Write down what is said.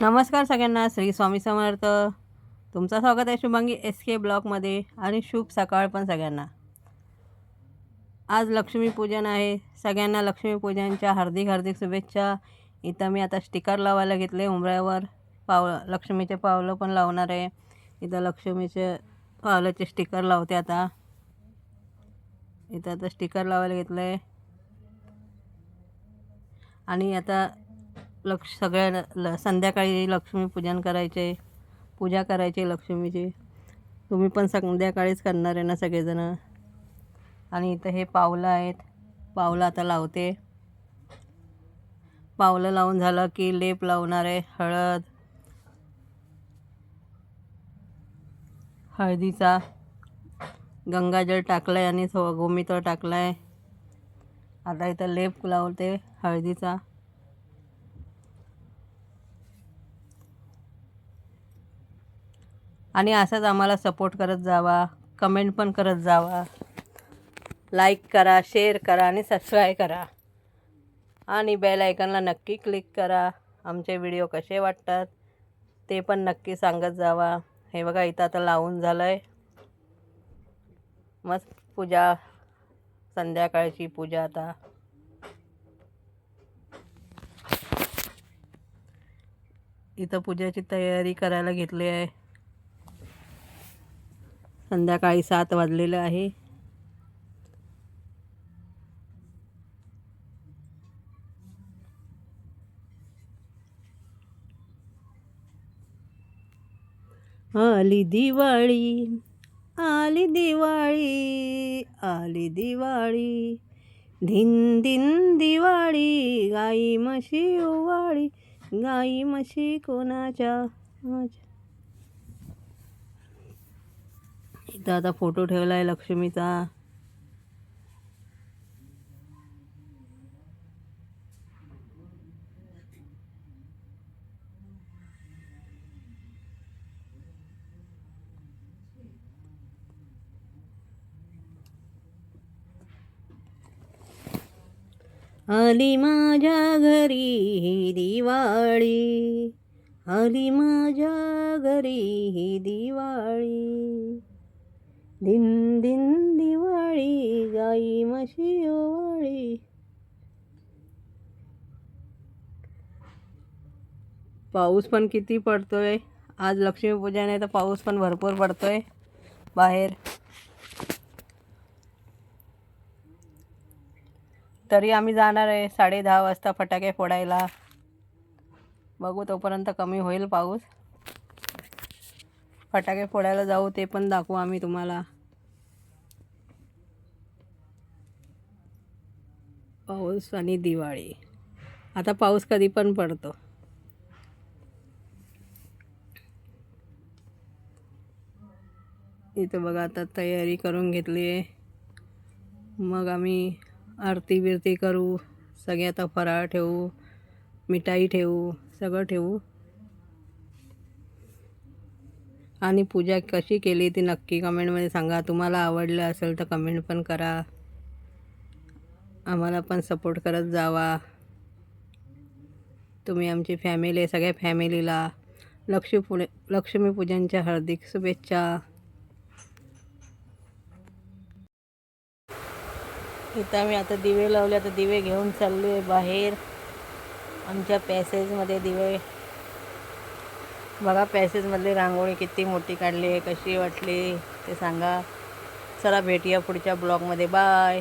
नमस्कार सगळ्यांना श्री स्वामी समर्थ. तुमचं स्वागत आहे शुभांगी एस के ब्लॉकमध्ये आणि शुभ सकाळ पण सगळ्यांना. आज लक्ष्मीपूजन आहे. सगळ्यांना लक्ष्मीपूजनच्या हार्दिक हार्दिक शुभेच्छा. इथं मी आता स्टिकर लावायला घेतले उंबऱ्यावर पावलं लक्ष्मीचे पावलं पण लावणार आहे. इथं लक्ष्मीचे पावलाचे स्टिकर लावते आता. इथं आता स्टिकर लावायला घेतलं आहे आणि आता लक्ष सगळ्या ल संध्याकाळी लक्ष्मीपूजन करायचे पूजा करायची लक्ष्मीची. तुम्ही पण संध्याकाळीच करणार आहे ना सगळेजणं. आणि इथं हे पावलं आहेत. पावलं आता लावते. पावलं लावून झालं की लेप लावणार आहे हळद हळदीचा गंगाजल टाकलं आहे आणि थो गोमित्र टाकलं आहे आता इथं लेप लावते हळदीचा. आणि असंच आम्हाला सपोर्ट करत जावा कमेंट पण करत जावा. लाईक करा शेअर करा आणि सबस्क्राईब करा. आणि बेल आयकनला नक्की क्लिक करा. आमचे व्हिडिओ कसे वाटतात ते पण नक्की सांगत जावा. हे बघा इथं आता लावून झालं आहे मस्त पूजा संध्याकाळची पूजा आता. इथं पूजाची तयारी करायला घेतली आहे. संध्याकाळी सात वाजलेलं आहे. आली दिवाळी आली दिवाळी आली दिवाळी. धिन धिन दिवाळी गाई म्हशी ओवाळी गाई म्हशी कोणाच्या माझ्या इथं आता फोटो ठेवला आहे लक्ष्मीचा. आली माझ्या घरी ही दिवाळी. आली माझ्या घरी ही दिवाळी. दिन दिन दिवाळी गाई म्हशी ओवाळी. पाऊस पण किती पडतोय. आज लक्ष्मीपूजन आहे तर पाऊस पण भरपूर पडतोय. बाहेर. तरी आम्ही जाणार आहे साडे दहा वाजता फटाके फोडायला. बघू तोपर्यंत कमी होईल पाऊस. फटाके फोडायला जाऊ ते पण दाखवू आम्ही तुम्हाला. पाऊस आणि दिवाळी. आता पाऊस कधी पण पडतो. इथं बघा आता तयारी करून घेतली आहे. मग आम्ही आरती बिरती करू सगळे आता फराळ ठेवू मिठाई ठेवू सगळं ठेवू. आणि पूजा कशी केली ती नक्की कमेंटमध्ये सांगा. तुम्हाला आवडलं असेल तर कमेंट पण करा. आम्हाला पण सपोर्ट करत जावा. तुम्ही आमची फॅमिली सगळ्या फॅमिलीला लक्ष्मी पुणे लक्ष्मीपूजनच्या हार्दिक शुभेच्छा. इथं आम्ही आता दिवे लावले. आता दिवे घेऊन चाललो आहे बाहेर. आमच्या पॅसेजमध्ये दिवे बघा पॅसेजमधली रांगोळी किती मोठी काढली आहे कशी वाटली ते सांगा. चला भेटूया पुढच्या ब्लॉगमध्ये. बाय.